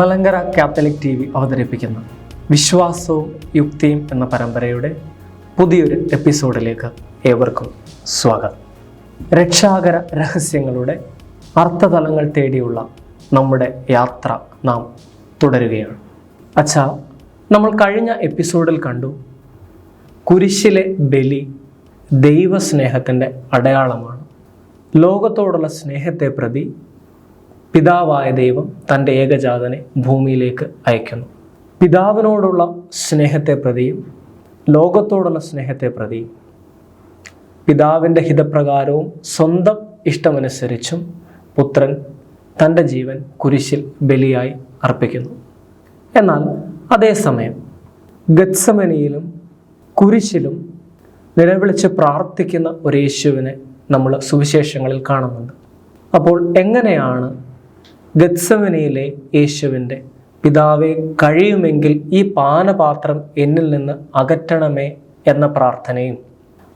Malankara Catholic T V അവതരിപ്പിക്കുന്ന വിശ്വാസവും യുക്തിയും എന്ന പരമ്പരയുടെ പുതിയൊരു എപ്പിസോഡിലേക്ക് ഏവർക്കും സ്വാഗതം. രക്ഷാകര രഹസ്യങ്ങളുടെ അർത്ഥതലങ്ങൾ തേടിയുള്ള നമ്മുടെ യാത്ര നാം തുടരുകയാണ്. അച്ഛാ നമ്മൾ കഴിഞ്ഞ എപ്പിസോഡിൽ കണ്ടു കുരിശിലെ ബലി ദൈവസ്നേഹത്തിന്റെ അടയാളമാണ്. ലോകത്തോടുള്ള സ്നേഹത്തെ പ്രതി പിതാവായ ദൈവം തന്റെ ഏകജാതനെ ഭൂമിയിലേക്ക് അയക്കുന്നു. പിതാവിനോടുള്ള സ്നേഹത്തെ പ്രതിയും ലോകത്തോടുള്ള സ്നേഹത്തെ പ്രതിയും പിതാവിന്റെ ഹിതപ്രകാരവും സ്വന്തം ഇഷ്ടമനുസരിച്ചും പുത്രൻ തന്റെ ജീവൻ കുരിശിൽ ബലിയായി അർപ്പിക്കുന്നു. എന്നാൽ അതേസമയം ഗത്സമനിയിലും കുരിശിലും നിലവിളിച്ച് പ്രാർത്ഥിക്കുന്ന ഒരു യേശുവിനെ നമ്മൾ സുവിശേഷങ്ങളിൽ കാണുന്നുണ്ട്. അപ്പോൾ എങ്ങനെയാണ് ഗത്സമനിയിലെ യേശുവിന്റെ. പിതാവെ കഴിയുമെങ്കിൽ ഈ പാനപാത്രം എന്നിൽ നിന്ന് അകറ്റണമേ എന്ന പ്രാർത്ഥനയും.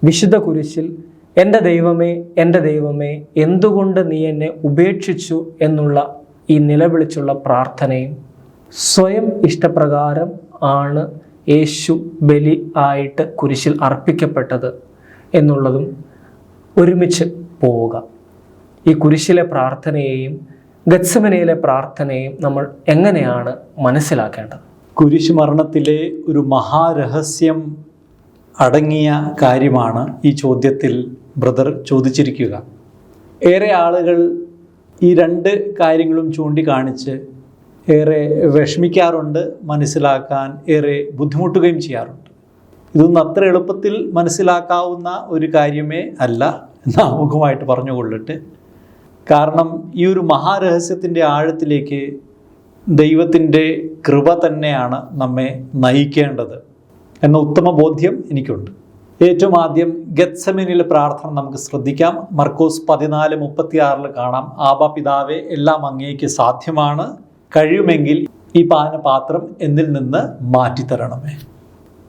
വിശുദ്ധ കുരിശിൽ എന്റെ ദൈവമേ എന്റെ ദൈവമേ എന്തുകൊണ്ട് നീ എന്നെ ഉപേക്ഷിച്ചു എന്നുള്ള ഈ നിലവിളിച്ചുള്ള പ്രാർത്ഥനയും. സ്വയം ഇഷ്ടപ്രകാരം ആണ് യേശു ബലി ആയിട്ട് കുരിശിൽ അർപ്പിക്കപ്പെട്ടത് എന്നുള്ളതും ഒരുമിച്ച് പോവുക. ഈ കുരിശിലെ പ്രാർത്ഥനയെയും ഗത്സമനയിലെ പ്രാർത്ഥനയും നമ്മൾ എങ്ങനെയാണ് മനസ്സിലാക്കേണ്ടത്? കുരിശ് മരണത്തിലെ ഒരു മഹാരഹസ്യം അടങ്ങിയ കാര്യമാണ് ഈ ചോദ്യത്തിൽ ബ്രദർ ചോദിച്ചിരിക്കുക. ഏറെ ആളുകൾ ഈ രണ്ട് കാര്യങ്ങളും ചൂണ്ടിക്കാണിച്ച് ഏറെ വിഷമിക്കാറുണ്ട് മനസ്സിലാക്കാൻ ഏറെ ബുദ്ധിമുട്ടുകയും ചെയ്യാറുണ്ട്. ഇതൊന്നും അത്ര എളുപ്പത്തിൽ മനസ്സിലാക്കാവുന്ന ഒരു കാര്യമേ അല്ല എന്ന് ആമുഖമായിട്ട് പറഞ്ഞുകൊള്ളട്ടെ കാരണം ഈ ഒരു മഹാരഹസ്യത്തിന്റെ ആഴത്തിലേക്ക് ദൈവത്തിന്റെ കൃപ തന്നെയാണ് നമ്മെ നയിക്കേണ്ടത് എന്ന ഉത്തമ ബോധ്യം എനിക്കുണ്ട്. ഏറ്റവും ആദ്യം ഗത്സമിനിലെ പ്രാർത്ഥന നമുക്ക് ശ്രദ്ധിക്കാം. മർക്കോസ് പതിനാല് മുപ്പത്തിയാറിൽ കാണാം. ആബ പിതാവെ എല്ലാം അങ്ങേക്ക് സാധ്യമാണ്. കഴിയുമെങ്കിൽ ഈ പാനപാത്രം എന്നിൽ നിന്ന് മാറ്റിത്തരണമേ.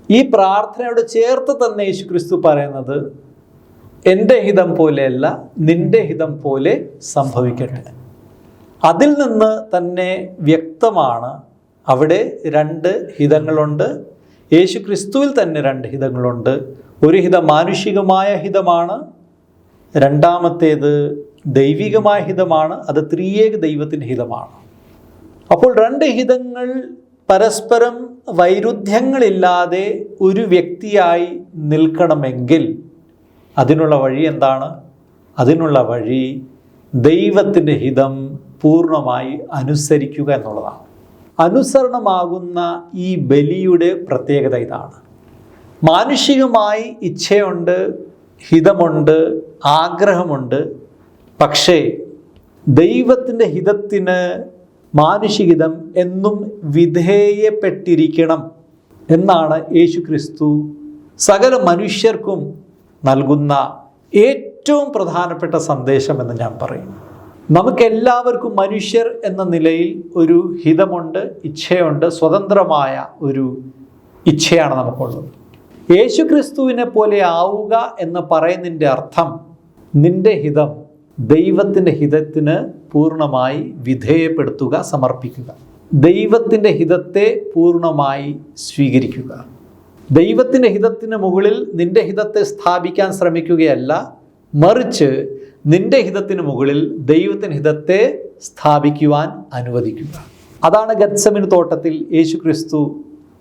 ഈ പ്രാർത്ഥനയോട് ചേർത്ത് തന്നെ യേശു ക്രിസ്തു പറയുന്നത് എന്റെ ഹിതം പോലെയല്ല നിന്റെ ഹിതം പോലെ സംഭവിക്കട്ടെ. അതിൽ നിന്ന് തന്നെ വ്യക്തമാണ് അവിടെ രണ്ട് ഹിതങ്ങളുണ്ട്. യേശു ക്രിസ്തുവിൽ തന്നെ രണ്ട് ഹിതങ്ങളുണ്ട്. ഒരു ഹിതം മാനുഷികമായ ഹിതമാണ് രണ്ടാമത്തേത് ദൈവികമായ ഹിതമാണ് അത് ത്രിയേക ദൈവത്തിന്റെ ഹിതമാണ്. അപ്പോൾ രണ്ട് ഹിതങ്ങൾ പരസ്പരം വൈരുദ്ധ്യങ്ങളില്ലാതെ ഒരു വ്യക്തിയായി നിൽക്കണമെങ്കിൽ അതിനുള്ള വഴി എന്താണ്? അതിനുള്ള വഴി ദൈവത്തിന്റെ ഹിതം പൂർണമായി അനുസരിക്കുക എന്നുള്ളതാണ്. അനുസരണമാകുന്ന ഈ ബലിയുടെ പ്രത്യേകത ഇതാണ്. മാനുഷികമായി ഇച്ഛയുണ്ട് ഹിതമുണ്ട് ആഗ്രഹമുണ്ട്. പക്ഷേ ദൈവത്തിന്റെ ഹിതത്തിന് മാനുഷികഹിതം എന്നും വിധേയപ്പെട്ടിരിക്കണം എന്നാണ് യേശു ക്രിസ്തു സകല മനുഷ്യർക്കും നൽകുന്ന ഏറ്റവും പ്രധാനപ്പെട്ട സന്ദേശമെന്ന് ഞാൻ പറയും. നമുക്കെല്ലാവർക്കും മനുഷ്യർ എന്ന നിലയിൽ ഒരു ഹിതമുണ്ട് ഇച്ഛയുണ്ട് സ്വതന്ത്രമായ ഒരു ഇച്ഛയാണ് നമുക്കുള്ളത്. യേശു ക്രിസ്തുവിനെ പോലെ ആവുക എന്ന് പറയുന്നതിന്റെ അർത്ഥം നിന്റെ ഹിതം ദൈവത്തിന്റെ ഹിതത്തിന് പൂർണമായി വിധേയപ്പെടുത്തുക സമർപ്പിക്കുക. ദൈവത്തിന്റെ ഹിതത്തെ പൂർണമായി സ്വീകരിക്കുക. ദൈവത്തിന്റെ ഹിതത്തിന് മുകളിൽ നിന്റെ ഹിതത്തെ സ്ഥാപിക്കാൻ ശ്രമിക്കുകയല്ല മറിച്ച് നിന്റെ ഹിതത്തിന് മുകളിൽ ദൈവത്തിന്റെ ഹിതത്തെ സ്ഥാപിക്കുവാൻ അനുവദിക്കുക. അതാണ് ഗത്സമിൻ തോട്ടത്തിൽ യേശു ക്രിസ്തു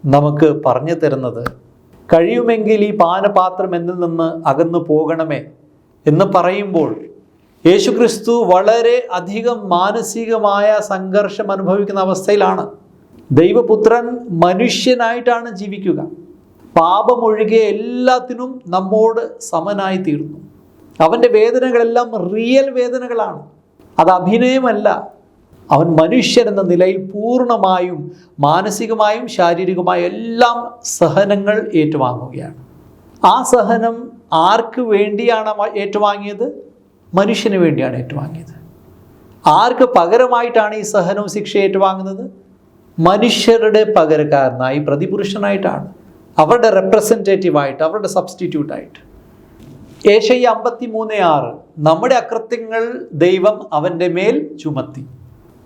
നമുക്ക് പറഞ്ഞു തരുന്നത്. കഴിയുമെങ്കിൽ ഈ പാനപാത്രം എന്നിൽ നിന്ന് അകന്നു പോകണമേ എന്ന് പറയുമ്പോൾ യേശുക്രിസ്തു വളരെ അധികം മാനസികമായ സംഘർഷം അനുഭവിക്കുന്ന അവസ്ഥയിലാണ്. ദൈവപുത്രൻ മനുഷ്യനായിട്ടാണ് ജീവിക്കുക. പാപമൊഴികെ എല്ലാത്തിനും നമ്മോട് സമനായി തീർന്നു അവന്റെ വേദനകളെല്ലാം റിയൽ വേദനകളാണ്. അത് അഭിനയമല്ല. അവൻ മനുഷ്യൻ എന്ന നിലയിൽ പൂർണമായും മാനസികമായും ശാരീരികമായും എല്ലാം സഹനങ്ങൾ ഏറ്റുവാങ്ങുകയാണ്. ആ സഹനം ആർക്ക് വേണ്ടിയാണ് ഏറ്റുവാങ്ങിയത്? മനുഷ്യന് വേണ്ടിയാണ് ഏറ്റുവാങ്ങിയത്. ആർക്ക് പകരമായിട്ടാണ് ഈ സഹനവും ശിക്ഷ ഏറ്റുവാങ്ങുന്നത്? മനുഷ്യരുടെ പകരക്കാരനായി പ്രതിപുരുഷനായിട്ടാണ്. അവരുടെ റെപ്രസെന്റേറ്റീവായിട്ട് അവരുടെ സബ്സ്റ്റിറ്റ്യൂട്ടായിട്ട് ഏഷ്യ അമ്പത്തി മൂന്ന് ആറ് നമ്മുടെ അകൃത്യങ്ങൾ ദൈവം അവന്റെ മേൽ ചുമത്തി.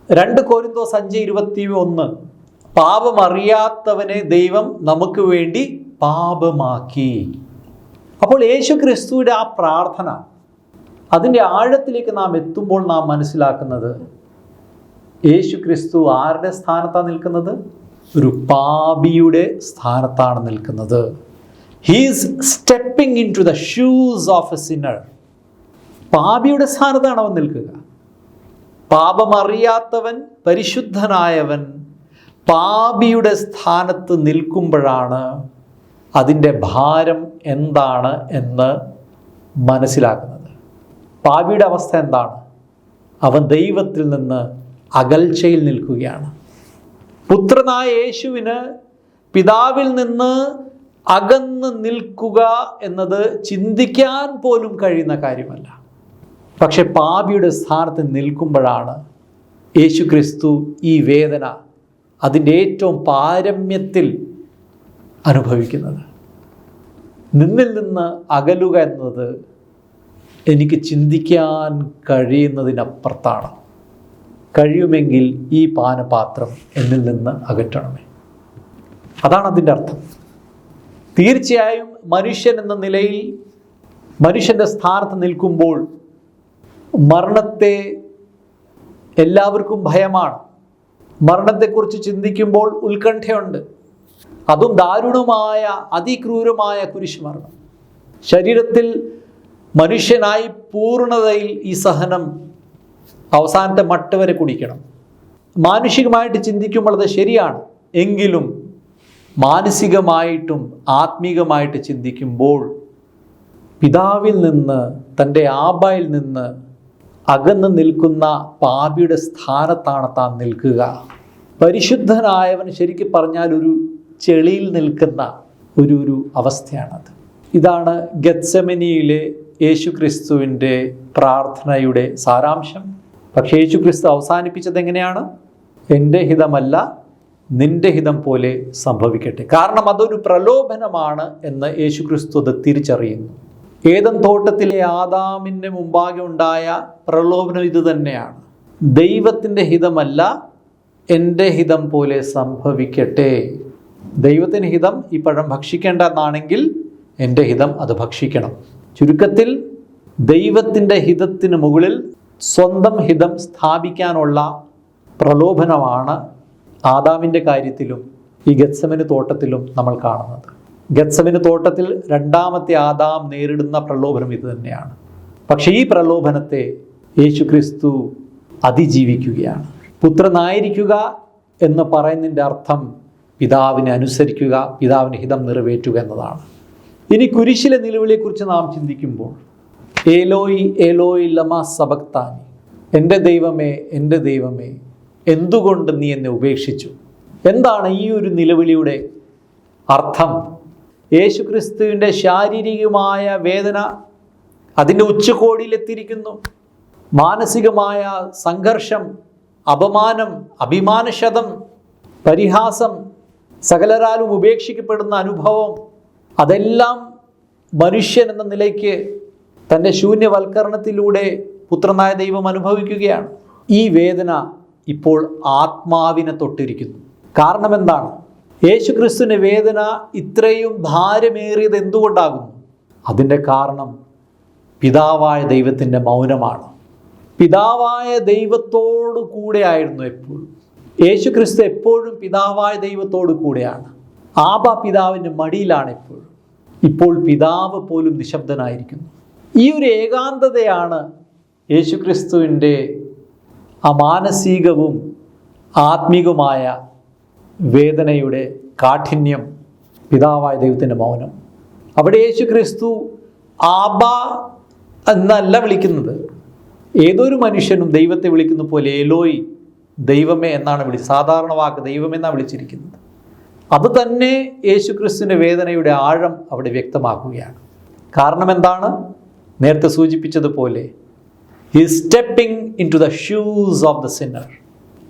രണ്ട് കോരിന്തോസ് അഞ്ച് ഇരുപത്തി ഒന്ന് പാപമറിയാത്തവനെ ദൈവം നമുക്ക് വേണ്ടി പാപമാക്കി. അപ്പോൾ യേശു ക്രിസ്തുവിന്റെ ആ പ്രാർത്ഥന അതിന്റെ ആഴത്തിലേക്ക് നാം എത്തുമ്പോൾ നാം മനസ്സിലാക്കുന്നത് യേശു ക്രിസ്തു ആരുടെ സ്ഥാനത്താണ് നിൽക്കുന്നത്? ഒരു പാപിയുടെ സ്ഥാനത്താണ് നിൽക്കുന്നത്. He's stepping into the shoes of a sinner പാപിയുടെ സ്ഥാനത്താണ് അവൻ നിൽക്കുക. പാപമറിയാത്തവൻ പരിശുദ്ധനായവൻ പാപിയുടെ സ്ഥാനത്ത് നിൽക്കുമ്പോഴാണ് അതിന്റെ ഭാരം എന്താണ് എന്ന് മനസ്സിലാക്കുന്നത്. പാപിയുടെ അവസ്ഥ എന്താണ്? അവൻ ദൈവത്തിൽ നിന്ന് അകൽച്ചയിൽ നിൽക്കുകയാണ്. പുത്രനായ യേശുവിന് പിതാവിൽ നിന്ന് അകന്ന് നിൽക്കുക എന്നത് ചിന്തിക്കാൻ പോലും കഴിയുന്ന കാര്യമല്ല. പക്ഷെ പാപിയുടെ സ്ഥാനത്ത് നിൽക്കുമ്പോഴാണ് യേശു ക്രിസ്തു ഈ വേദന അതിന്റെ ഏറ്റവും പാരമ്യത്തിൽ അനുഭവിക്കുന്നത്. നിന്നിൽ നിന്ന് അകലുക എന്നത് എനിക്ക് ചിന്തിക്കാൻ കഴിയുന്നതിനപ്പുറത്താണ്. കഴിയുമെങ്കിൽ ഈ പാനപാത്രം എന്നിൽ നിന്ന് അകറ്റണമേ. അതാണ് അതിന്റെ അർത്ഥം. തീർച്ചയായും മനുഷ്യൻ എന്ന നിലയിൽ മനുഷ്യന്റെ സ്ഥാനത്ത് നിൽക്കുമ്പോൾ മരണത്തെ എല്ലാവർക്കും ഭയമാണ്. മരണത്തെക്കുറിച്ച് ചിന്തിക്കുമ്പോൾ ഉത്കണ്ഠയുണ്ട്. അതും ദാരുണമായ അതിക്രൂരമായ കുരിശുമരണം. ശരീരത്തിൽ മനുഷ്യനായി പൂർണതയിൽ ഈ സഹനം അവസാനത്തെ മട്ട് വരെ കുടിക്കണം. മാനുഷികമായിട്ട് ചിന്തിക്കുമ്പോൾ അത് ശരിയാണ്. എങ്കിലും മാനസികമായിട്ടും ആത്മീകമായിട്ട് ചിന്തിക്കുമ്പോൾ പിതാവിൽ നിന്ന് തന്റെ ആബായിൽ നിന്ന് അകന്ന് നിൽക്കുന്ന പാപിയുടെ സ്ഥാനത്താണ് താൻ നിൽക്കുക. പരിശുദ്ധനായവൻ ശരിക്കും പറഞ്ഞാൽ ഒരു ചെളിയിൽ നിൽക്കുന്ന ഒരു ഒരു അവസ്ഥയാണത്. ഇതാണ് ഗത്സമനിയിലെ യേശു ക്രിസ്തുവിന്റെ പ്രാർത്ഥനയുടെ സാരാംശം. പക്ഷേ യേശു ക്രിസ്തു അവസാനിപ്പിച്ചത് എങ്ങനെയാണ്? എന്റെ ഹിതമല്ല നിന്റെ ഹിതം പോലെ സംഭവിക്കട്ടെ. കാരണം അതൊരു പ്രലോഭനമാണ് എന്ന് യേശു ക്രിസ്തു അത് തിരിച്ചറിയുന്നു. ഏതൻ തോട്ടത്തിലെ ആദാമിന്റെ മുമ്പാകെ ഉണ്ടായ പ്രലോഭനം ഇത് തന്നെയാണ്. ദൈവത്തിന്റെ ഹിതമല്ല എന്റെ ഹിതം പോലെ സംഭവിക്കട്ടെ. ദൈവത്തിന് ഹിതം ഈ പഴം ഭക്ഷിക്കേണ്ട എന്നാണെങ്കിൽ എന്റെ ഹിതം അത് ഭക്ഷിക്കണം. ചുരുക്കത്തിൽ ദൈവത്തിന്റെ ഹിതത്തിന് മുകളിൽ സ്വന്തം ഹിതം സ്ഥാപിക്കാനുള്ള പ്രലോഭനമാണ് ആദാമിന്റെ കാര്യത്തിലും ഈ ഗത്സമന് തോട്ടത്തിലും നമ്മൾ കാണുന്നത്. ഗത്സമന് തോട്ടത്തിൽ രണ്ടാമത്തെ ആദാം നേരിടുന്ന പ്രലോഭനം ഇത് തന്നെയാണ്. പക്ഷേ ഈ പ്രലോഭനത്തെ യേശു ക്രിസ്തു അതിജീവിക്കുകയാണ്. പുത്രനായിരിക്കുക എന്ന് പറയുന്നതിന്റെ അർത്ഥം പിതാവിനെ അനുസരിക്കുക പിതാവിന്റെ ഹിതം നിറവേറ്റുക എന്നതാണ്. ഇനി കുരിശിലെ നിലവിളിയെക്കുറിച്ച് നാം ചിന്തിക്കുമ്പോൾ ഏലോയി ഏലോയി ലമ സബക്താനി എന്റെ ദൈവമേ എന്റെ ദൈവമേ എന്തുകൊണ്ട് നീ എന്നെ ഉപേക്ഷിച്ചു? എന്താണ് ഈ ഒരു നിലവിളിയുടെ അർത്ഥം? യേശുക്രിസ്തുവിന്റെ ശാരീരികമായ വേദന അതിന്റെ ഉച്ചകോടിയിലെത്തിയിരിക്കുന്നു. മാനസികമായ സംഘർഷം അപമാനം അഭിമാനശതം പരിഹാസം സകലരാലും ഉപേക്ഷിക്കപ്പെടുന്ന അനുഭവം അതെല്ലാം മനുഷ്യൻ എന്ന നിലയ്ക്ക് തന്റെ ശൂന്യവൽക്കരണത്തിലൂടെ പുത്രനായ ദൈവം അനുഭവിക്കുകയാണ്. ഈ വേദന ഇപ്പോൾ ആത്മാവിനെ തൊട്ടിരിക്കുന്നു. കാരണം എന്താണ് യേശു ക്രിസ്തുവിന്റെ വേദന ഇത്രയും ഭാരമേറിയത് എന്തുകൊണ്ടാകുന്നു? അതിന്റെ കാരണം പിതാവായ ദൈവത്തിന്റെ മൗനമാണ്. പിതാവായ ദൈവത്തോടു കൂടെ ആയിരുന്നു എപ്പോഴും. യേശു ക്രിസ്തു എപ്പോഴും പിതാവായ ദൈവത്തോടു കൂടെയാണ്. ആബ പിതാവിന്റെ മടിയിലാണ് എപ്പോഴും. ഇപ്പോൾ പിതാവ് പോലും നിശബ്ദനായിരിക്കുന്നു. ഈ ഒരു ഏകാന്തതയാണ് യേശുക്രിസ്തുവിന്റെ അമാനസികവും ആത്മീകവുമായ വേദനയുടെ കാഠിന്യം. പിതാവായ ദൈവത്തിന്റെ മൗനം. അവിടെ യേശു ക്രിസ്തു ആബ എന്നല്ല വിളിക്കുന്നത്. ഏതൊരു മനുഷ്യനും ദൈവത്തെ വിളിക്കുന്ന പോലെ ഏലോയി ദൈവമേ എന്നാണ് വിളി സാധാരണ വാക്ക് ദൈവമെന്നാണ് വിളിച്ചിരിക്കുന്നത്. അത് തന്നെ യേശു ക്രിസ്തുവിന്റെ വേദനയുടെ ആഴം അവിടെ വ്യക്തമാക്കുകയാണ്. കാരണം എന്താണ്? നേരത്തെ സൂചിപ്പിച്ചതുപോലെ ഈ stepping into the shoes of the sinner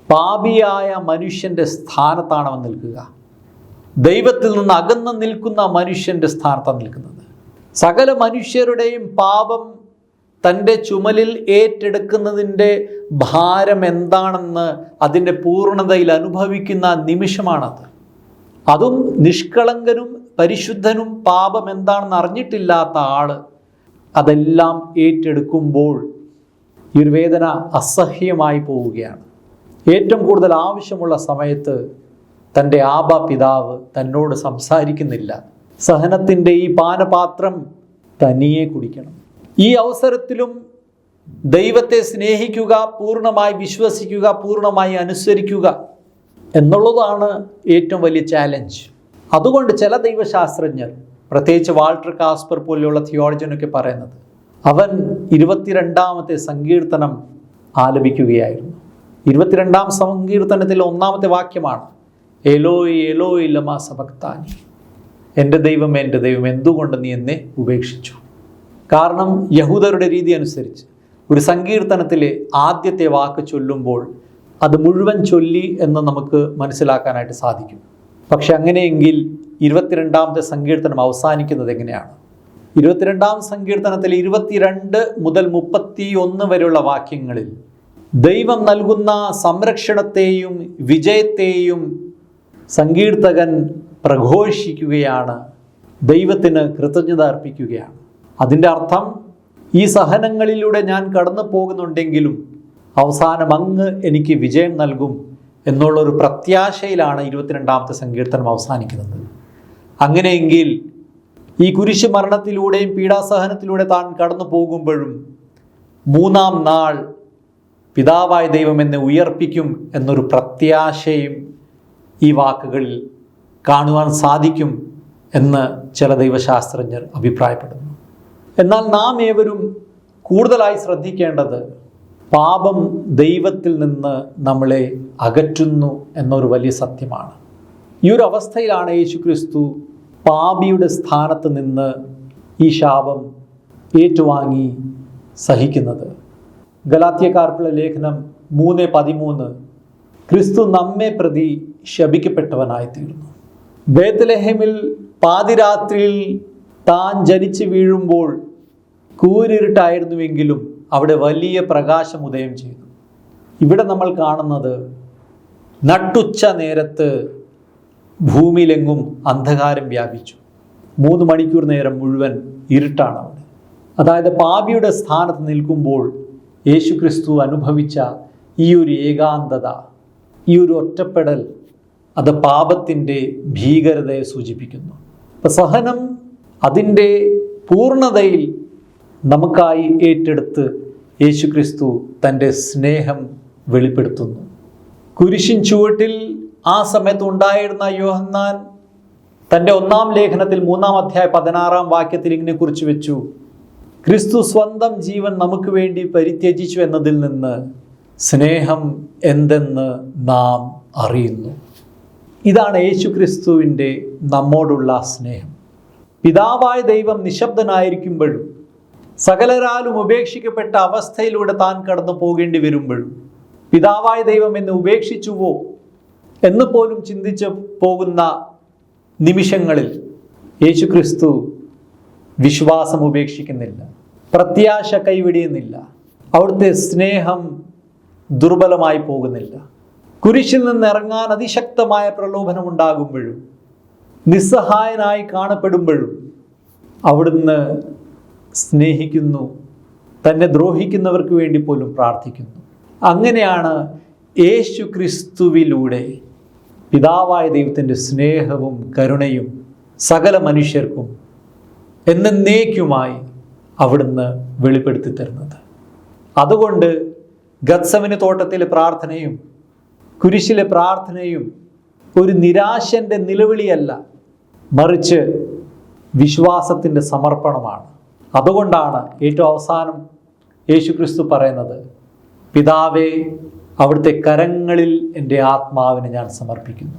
പാപിയായ മനുഷ്യന്റെ സ്ഥാനത്താണ് അവൻ നിൽക്കുക. ദൈവത്തിൽ നിന്ന് അകന്ന് നിൽക്കുന്ന മനുഷ്യന്റെ സ്ഥാനത്താണ് നിൽക്കുന്നത്. സകല മനുഷ്യരുടെയും പാപം തന്റെ ചുമലിൽ ഏറ്റെടുക്കുന്നതിന്റെ ഭാരം എന്താണെന്ന് അതിന്റെ പൂർണതയിൽ അനുഭവിക്കുന്ന നിമിഷമാണത്. അതും നിഷ്കളങ്കനും പരിശുദ്ധനും പാപം എന്താണെന്ന് അറിഞ്ഞിട്ടില്ലാത്ത ആൾ അതെല്ലാം ഏറ്റെടുക്കുമ്പോൾ ഈ ഒരു വേദന അസഹ്യമായി പോവുകയാണ്. ഏറ്റവും കൂടുതൽ ആവശ്യമുള്ള സമയത്ത് തന്റെ ആബ പിതാവ് തന്നോട് സംസാരിക്കുന്നില്ല. സഹനത്തിന്റെ ഈ പാനപാത്രം തനിയെ കുടിക്കണം. ഈ അവസരത്തിലും ദൈവത്തെ സ്നേഹിക്കുക പൂർണമായി വിശ്വസിക്കുക പൂർണമായി അനുസരിക്കുക എന്നുള്ളതാണ് ഏറ്റവും വലിയ ചാലഞ്ച് അതുകൊണ്ട് ചില ദൈവശാസ്ത്രജ്ഞർ പ്രത്യേകിച്ച് വാൾട്ടർ കാസ്പർ പോലെയുള്ള തിയോളജനൊക്കെ പറയുന്നത്. അവൻ ഇരുപത്തിരണ്ടാമത്തെ സങ്കീർത്തനം ആലപിക്കുകയായിരുന്നു. ഇരുപത്തിരണ്ടാം സങ്കീർത്തനത്തിലെ ഒന്നാമത്തെ വാക്യമാണ് എലോയ് എലോയ് ലമാ സബക്താനി എന്റെ ദൈവം എന്റെ ദൈവം എന്തുകൊണ്ട് നീ എന്നെ ഉപേക്ഷിച്ചു? കാരണം യഹൂദരുടെ രീതി അനുസരിച്ച് ഒരു സങ്കീർത്തനത്തിലെ ആദ്യത്തെ വാക്ക് ചൊല്ലുമ്പോൾ അത് മുഴുവൻ ചൊല്ലി എന്ന് നമുക്ക് മനസ്സിലാക്കാനായിട്ട് സാധിക്കും. പക്ഷെ അങ്ങനെയെങ്കിൽ ഇരുപത്തിരണ്ടാമത്തെ സങ്കീർത്തനം അവസാനിക്കുന്നത് എങ്ങനെയാണ്? ഇരുപത്തിരണ്ടാം സങ്കീർത്തനത്തിൽ ഇരുപത്തിരണ്ട് മുതൽ മുപ്പത്തി ഒന്ന് വരെയുള്ള വാക്യങ്ങളിൽ ദൈവം നൽകുന്ന സംരക്ഷണത്തെയും വിജയത്തെയും സങ്കീർത്തകൻ പ്രഘോഷിക്കുകയാണ്. ദൈവത്തിന് കൃതജ്ഞത അർപ്പിക്കുകയാണ്. അതിന്റെ അർത്ഥം ഈ സഹനങ്ങളിലൂടെ ഞാൻ കടന്നു പോകുന്നുണ്ടെങ്കിലും അവസാനം അങ്ങ് എനിക്ക് വിജയം നൽകും എന്നുള്ളൊരു പ്രത്യാശയിലാണ് ഇരുപത്തിരണ്ടാമത്തെ സങ്കീർത്തനം അവസാനിക്കുന്നത്. അങ്ങനെയെങ്കിൽ ഈ കുരിശ് മരണത്തിലൂടെയും പീഡാസഹനത്തിലൂടെ താൻ കടന്നു പോകുമ്പോഴും മൂന്നാം നാൾ പിതാവായ ദൈവം എന്നെ ഉയർപ്പിക്കും എന്നൊരു പ്രത്യാശയും ഈ വാക്കുകളിൽ കാണുവാൻ സാധിക്കും എന്ന് ചില ദൈവശാസ്ത്രജ്ഞർ അഭിപ്രായപ്പെടുന്നു. എന്നാൽ നാം ഏവരും കൂടുതലായി ശ്രദ്ധിക്കേണ്ടത് പാപം ദൈവത്തിൽ നിന്ന് നമ്മളെ അകറ്റുന്നു എന്നൊരു വലിയ സത്യമാണ്. ഈ ഒരു അവസ്ഥയിലാണ് യേശു ക്രിസ്തു പാപിയുടെ സ്ഥാനത്ത് നിന്ന് ഈ ശാപം ഏറ്റുവാങ്ങി സഹിക്കുന്നത്. ഗലാത്യക്കാർക്കുള്ള ലേഖനം മൂന്ന് പതിമൂന്ന്. ക്രിസ്തു നമ്മെ പ്രതി ശപിക്കപ്പെട്ടവനായി തീർന്നു പാതിരാത്രിയിൽ താൻ ജനിച്ചു വീഴുമ്പോൾ കൂരിരുട്ടായിരുന്നുവെങ്കിലും അവിടെ വലിയ പ്രകാശം ഉദയം ചെയ്തു. ഇവിടെ നമ്മൾ കാണുന്നത് നട്ടുച്ച നേരത്ത് ഭൂമിയിലെങ്ങും അന്ധകാരം വ്യാപിച്ചു. മൂന്ന് മണിക്കൂർ നേരം മുഴുവൻ ഇരുട്ടാണ് അവിടെ. അതായത് പാപിയുടെ സ്ഥാനത്ത് നിൽക്കുമ്പോൾ യേശു ക്രിസ്തു അനുഭവിച്ച ഈ ഒരു ഏകാന്തത ഈ ഒരു ഒറ്റപ്പെടൽ അത് പാപത്തിന്റെ ഭീകരതയെ സൂചിപ്പിക്കുന്നു. അപ്പം സഹനം അതിന്റെ പൂർണതയിൽ നമുക്കായി ഏറ്റെടുത്ത് യേശു ക്രിസ്തു തന്റെ സ്നേഹം വെളിപ്പെടുത്തുന്നു. കുരിശിൻ ചുവട്ടിൽ ആ സമയത്ത് ഉണ്ടായിരുന്ന യോഹന്നാൻ തന്റെ ഒന്നാം ലേഖനത്തിൽ മൂന്നാം അധ്യായ പതിനാറാം വാക്യത്തിൽ ഇങ്ങനെ കുറിച്ച് വെച്ചു. ക്രിസ്തു സ്വന്തം ജീവൻ നമുക്ക് വേണ്ടി പരിത്യജിച്ചു എന്നതിൽ നിന്ന് സ്നേഹം എന്തെന്ന് നാം അറിയുന്നു. ഇതാണ് യേശു ക്രിസ്തുവിന്റെ നമ്മോടുള്ള സ്നേഹം. പിതാവായ ദൈവം നിശബ്ദനായിരിക്കുമ്പോഴും സകലരാലും ഉപേക്ഷിക്കപ്പെട്ട അവസ്ഥയിലൂടെ താൻ കടന്നു പോകേണ്ടി വരുമ്പോഴും പിതാവായ ദൈവം എന്നെ ഉപേക്ഷിച്ചുവോ എന്ന് പോലും ചിന്തിച്ച് പോകുന്ന നിമിഷങ്ങളിൽ യേശുക്രിസ്തു വിശ്വാസം ഉപേക്ഷിക്കുന്നില്ല പ്രത്യാശ കൈവിടിയുന്നില്ല അവിടുത്തെ സ്നേഹം ദുർബലമായി പോകുന്നില്ല. കുരിശിൽ നിന്ന് ഇറങ്ങാൻ അതിശക്തമായ പ്രലോഭനം ഉണ്ടാകുമ്പോഴും നിസ്സഹായനായി കാണപ്പെടുമ്പോഴും അവിടുന്ന് സ്നേഹിക്കുന്നു തന്നെ ദ്രോഹിക്കുന്നവർക്ക് വേണ്ടി പോലും പ്രാർത്ഥിക്കുന്നു. അങ്ങനെയാണ് യേശു ക്രിസ്തുവിലൂടെ പിതാവായ ദൈവത്തിന്റെ സ്നേഹവും കരുണയും സകല മനുഷ്യർക്കും എന്നേക്കുമായി അവിടുന്ന് വെളിപ്പെടുത്തി തരുന്നത്. അതുകൊണ്ട് ഗത്സവിന് തോട്ടത്തിലെ പ്രാർത്ഥനയും കുരിശിലെ പ്രാർത്ഥനയും ഒരു നിരാശന്റെ നിലവിളിയല്ല മറിച്ച് വിശ്വാസത്തിന്റെ സമർപ്പണമാണ്. അതുകൊണ്ടാണ് ഏറ്റവും അവസാനം യേശുക്രിസ്തു പറയുന്നത് പിതാവേ അവിടുത്തെ കരങ്ങളിൽ എന്റെ ആത്മാവിനെ ഞാൻ സമർപ്പിക്കുന്നു.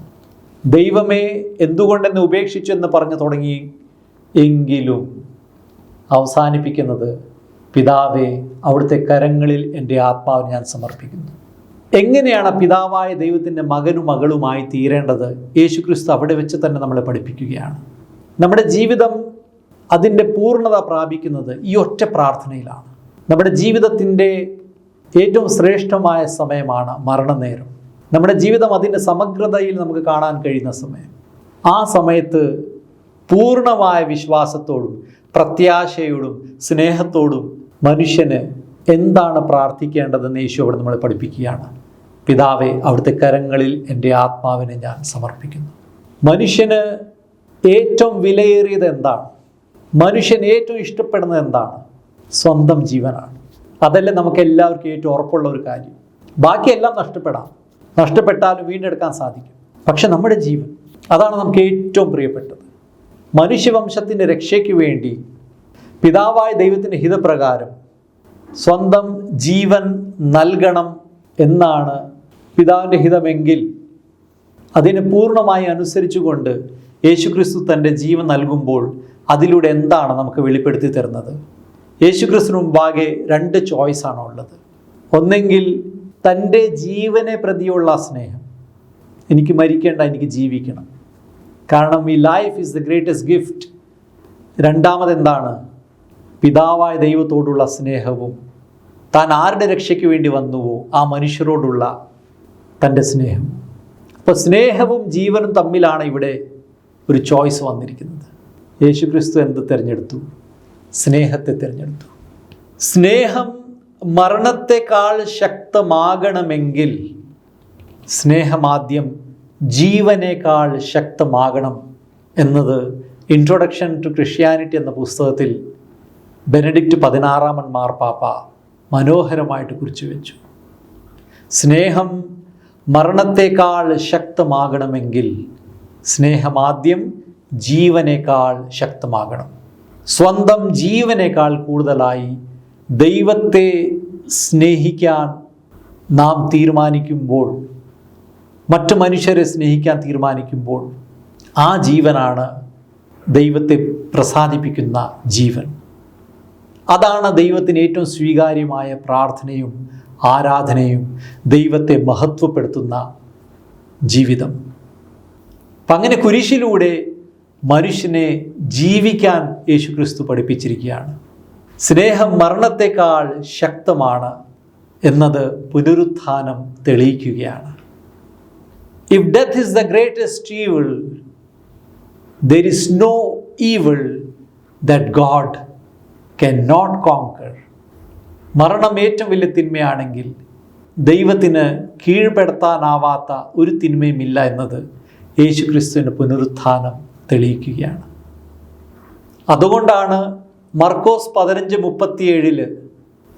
ദൈവമേ എന്തുകൊണ്ടെന്ന് ഉപേക്ഷിച്ചു എന്ന് പറഞ്ഞു തുടങ്ങി എങ്കിലും അവസാനിപ്പിക്കുന്നത് പിതാവേ അവിടുത്തെ കരങ്ങളിൽ എന്റെ ആത്മാവിനെ ഞാൻ സമർപ്പിക്കുന്നു. എങ്ങനെയാണ് പിതാവായ ദൈവത്തിന്റെ മകനും മകളുമായി തീരേണ്ടത്? യേശു ക്രിസ്തു അവിടെ വെച്ച് തന്നെ നമ്മളെ പഠിപ്പിക്കുകയാണ്. നമ്മുടെ ജീവിതം അതിന്റെ പൂർണത പ്രാപിക്കുന്നത് ഈ ഒറ്റ പ്രാർത്ഥനയിലാണ്. നമ്മുടെ ജീവിതത്തിന്റെ ഏറ്റവും ശ്രേഷ്ഠമായ സമയമാണ് മരണനേരം. നമ്മുടെ ജീവിതം അതിന്റെ സമഗ്രതയിൽ നമുക്ക് കാണാൻ കഴിയുന്ന സമയം. ആ സമയത്ത് പൂർണമായ വിശ്വാസത്തോടും പ്രത്യാശയോടും സ്നേഹത്തോടും മനുഷ്യന് എന്താണ് പ്രാർത്ഥിക്കേണ്ടതെന്ന് യേശു അവിടെ നമ്മളെ പഠിപ്പിക്കുകയാണ്. പിതാവെ അവിടുത്തെ കരങ്ങളിൽ എന്റെ ആത്മാവിനെ ഞാൻ സമർപ്പിക്കുന്നു. മനുഷ്യന് ഏറ്റവും വിലയേറിയത് എന്താണ്? മനുഷ്യൻ ഏറ്റവും ഇഷ്ടപ്പെടുന്നത് എന്താണ്? സ്വന്തം ജീവനാണ്. അതല്ലേ നമുക്ക് എല്ലാവർക്കും ഏറ്റവും ഉറപ്പുള്ള ഒരു കാര്യം. ബാക്കിയെല്ലാം നഷ്ടപ്പെടാം. നഷ്ടപ്പെട്ടാലും വീണ്ടെടുക്കാൻ സാധിക്കും. പക്ഷെ നമ്മുടെ ജീവൻ അതാണ് നമുക്ക് ഏറ്റവും പ്രിയപ്പെട്ടത്. മനുഷ്യവംശത്തിന്റെ രക്ഷയ്ക്ക് വേണ്ടി പിതാവായ ദൈവത്തിന്റെ ഹിതപ്രകാരം സ്വന്തം ജീവൻ നൽകണം എന്നാണ് പിതാവിന്റെ ഹിതമെങ്കിൽ അതിനെ പൂർണമായി അനുസരിച്ചുകൊണ്ട് യേശുക്രിസ്തു തന്റെ ജീവൻ നൽകുമ്പോൾ അതിലൂടെ എന്താണ് നമുക്ക് വെളിപ്പെടുത്തി തരുന്നത്? യേശുക്രിസ്തു മുമ്പാകെ രണ്ട് ചോയ്സാണ് ഉള്ളത്. ഒന്നെങ്കിൽ തന്റെ ജീവനെ പ്രതിയുള്ള സ്നേഹം. എനിക്ക് മരിക്കേണ്ട എനിക്ക് ജീവിക്കണം. കാരണം ഈ life is the greatest gift രണ്ടാമത് എന്താണ്? പിതാവായ ദൈവത്തോടുള്ള സ്നേഹവും താൻ ആരുടെ രക്ഷയ്ക്ക് വേണ്ടി വന്നുവോ ആ മനുഷ്യരോടുള്ള തന്റെ സ്നേഹം. അപ്പോൾ സ്നേഹവും ജീവനും തമ്മിലാണ് ഇവിടെ ഒരു ചോയ്സ് വന്നിരിക്കുന്നത്. യേശുക്രിസ്തു എന്ത് തിരഞ്ഞെടുത്തു? സ്നേഹത്തെ തിരഞ്ഞെടുത്തു. സ്നേഹം മരണത്തെക്കാൾ ശക്തമാകണമെങ്കിൽ സ്നേഹമാദ്യം ജീവനേക്കാൾ ശക്തമാകണം എന്നത് ഇൻട്രൊഡക്ഷൻ ടു ക്രിസ്ത്യാനിറ്റി എന്ന പുസ്തകത്തിൽ ബെനഡിക്റ്റ് പതിനാറാമൻ മാർപ്പാപ്പ മനോഹരമായിട്ട് കുറിച്ചു വെച്ചു. സ്നേഹം മരണത്തെക്കാൾ ശക്തമാകണമെങ്കിൽ സ്നേഹമാദ്യം ജീവനേക്കാൾ ശക്തമാകണം. സ്വന്തം ജീവനേക്കാൾ കൂടുതലായി ദൈവത്തെ സ്നേഹിക്കാൻ നാം തീരുമാനിക്കുമ്പോൾ മറ്റു മനുഷ്യരെ സ്നേഹിക്കാൻ തീരുമാനിക്കുമ്പോൾ ആ ജീവനാണ് ദൈവത്തെ പ്രസാദിപ്പിക്കുന്ന ജീവൻ. അതാണ് ദൈവത്തിന് ഏറ്റവും സ്വീകാര്യമായ പ്രാർത്ഥനയും ആരാധനയും ദൈവത്തെ മഹത്വപ്പെടുത്തുന്ന ജീവിതം. അപ്പം അങ്ങനെ കുരിശിലൂടെ മനുഷ്യനെ ജീവിക്കാൻ യേശുക്രിസ്തു പഠിപ്പിച്ചിരിക്കുകയാണ്. സ്നേഹം മരണത്തെക്കാൾ ശക്തമാണ് എന്നത് പുനരുത്ഥാനം തെളിയിക്കുകയാണ്. If death is the greatest evil there is no evil that God can not conquer മരണം ഏറ്റവും വലിയ തിന്മയാണെങ്കിൽ ദൈവത്തിന് കീഴ്പ്പെടുത്താനാവാത്ത ഒരു തിന്മയുമില്ല എന്നത് യേശുക്രിസ്തുവിന്റെ പുനരുത്ഥാനം തെളിയിക്കുകയാണ്. അതുകൊണ്ടാണ് മർക്കോസ് പതിനഞ്ച് മുപ്പത്തിയേഴിൽ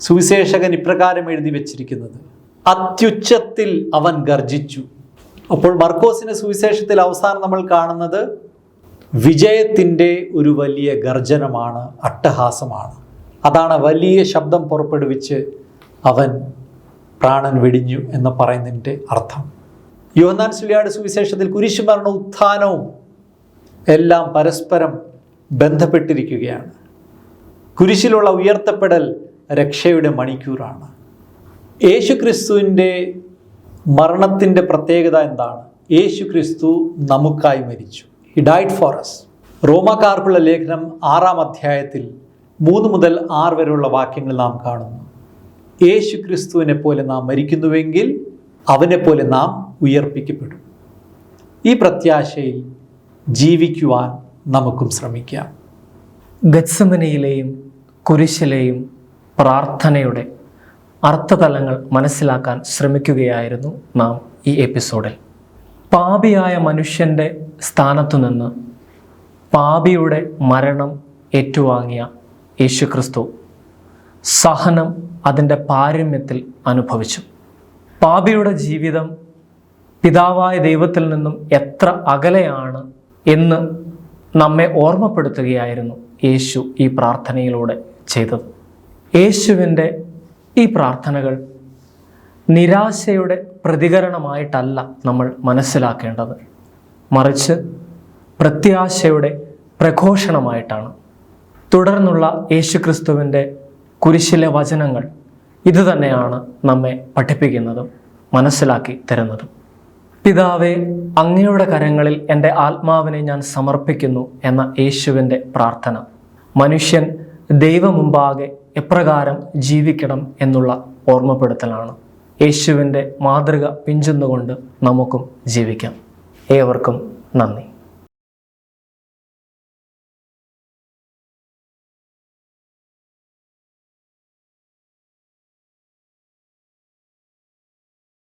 സുവിശേഷകൻ ഇപ്രകാരം എഴുതി വച്ചിരിക്കുന്നത്. അത്യുച്ചത്തിൽ അവൻ ഗർജിച്ചു. അപ്പോൾ മർക്കോസിന്റെ സുവിശേഷത്തിൽ അവസാനം നമ്മൾ കാണുന്നത് വിജയത്തിന്റെ ഒരു വലിയ ഗർജനമാണ് അട്ടഹാസമാണ്. അതാണ് വലിയ ശബ്ദം പുറപ്പെടുവിച്ച് അവൻ പ്രാണൻ വെടിഞ്ഞു എന്ന് പറയുന്നതിന്റെ അർത്ഥം. യോഹന്നാൻ സുലിയാട് സുവിശേഷത്തിൽ കുരിശുമരണ ഉത്ഥാനവും എല്ലാം പരസ്പരം ബന്ധപ്പെട്ടിരിക്കുകയാണ്. കുരിശിലുള്ള ഉയർത്തപ്പെടൽ രക്ഷയുടെ മണിക്കൂറാണ്. യേശു ക്രിസ്തുവിന്റെ മരണത്തിന്റെ പ്രത്യേകത എന്താണ്? യേശു ക്രിസ്തു നമുക്കായി മരിച്ചു. ഹി ഡൈഡ് ഫോർ റോമാക്കാർക്കുള്ള ലേഖനം ആറാം അധ്യായത്തിൽ മൂന്ന് മുതൽ ആറ് വരെയുള്ള വാക്യങ്ങൾ നാം കാണുന്നു. യേശു ക്രിസ്തുവിനെ പോലെ നാം മരിക്കുന്നുവെങ്കിൽ അവനെ പോലെ നാം ഉയർപ്പിക്കപ്പെടും. ഈ പ്രത്യാശയിൽ ജീവിക്കുവാൻ നമുക്കും ശ്രമിക്കാം. ഗത്സമനയിലെയും കുരിശിലെയും പ്രാർത്ഥനയുടെ അർത്ഥതലങ്ങൾ മനസ്സിലാക്കാൻ ശ്രമിക്കുകയായിരുന്നു നാം ഈ എപ്പിസോഡിൽ. പാപിയായ മനുഷ്യന്റെ സ്ഥാനത്തു നിന്ന് പാപിയുടെ മരണം ഏറ്റുവാങ്ങിയ യേശുക്രിസ്തു സഹനം അതിന്റെ പാരമ്യത്തിൽ അനുഭവിച്ചു. പാപിയുടെ ജീവിതം പിതാവായ ദൈവത്തിൽ നിന്നും എത്ര അകലെയാണ് എന്ന് നമ്മെ ഓർമ്മപ്പെടുത്തുകയായിരുന്നു യേശു ഈ പ്രാർത്ഥനയിലൂടെ ചെയ്തത്. യേശുവിന്റെ ഈ പ്രാർത്ഥനകൾ നിരാശയുടെ പ്രതികരണമായിട്ടല്ല നമ്മൾ മനസ്സിലാക്കേണ്ടത്. മറിച്ച് പ്രത്യാശയുടെ പ്രഘോഷണമായിട്ടാണ്. തുടർന്നുള്ള യേശുക്രിസ്തുവിന്റെ കുരിശിലെ വചനങ്ങൾ ഇതുതന്നെയാണ് നമ്മെ പഠിപ്പിക്കുന്നതും മനസ്സിലാക്കി തരുന്നതും. പിതാവെ അങ്ങയുടെ കരങ്ങളിൽ എന്റെ ആത്മാവിനെ ഞാൻ സമർപ്പിക്കുന്നു എന്ന യേശുവിന്റെ പ്രാർത്ഥന. മനുഷ്യൻ ദൈവമുമ്പാകെ എപ്രകാരം ജീവിക്കണം എന്നുള്ള ഓർമ്മപ്പെടുത്തലാണ്. യേശുവിന്റെ മാതൃക പിഞ്ചുന്നുകൊണ്ട് നമുക്കും ജീവിക്കാം. ഏവർക്കും നന്ദി.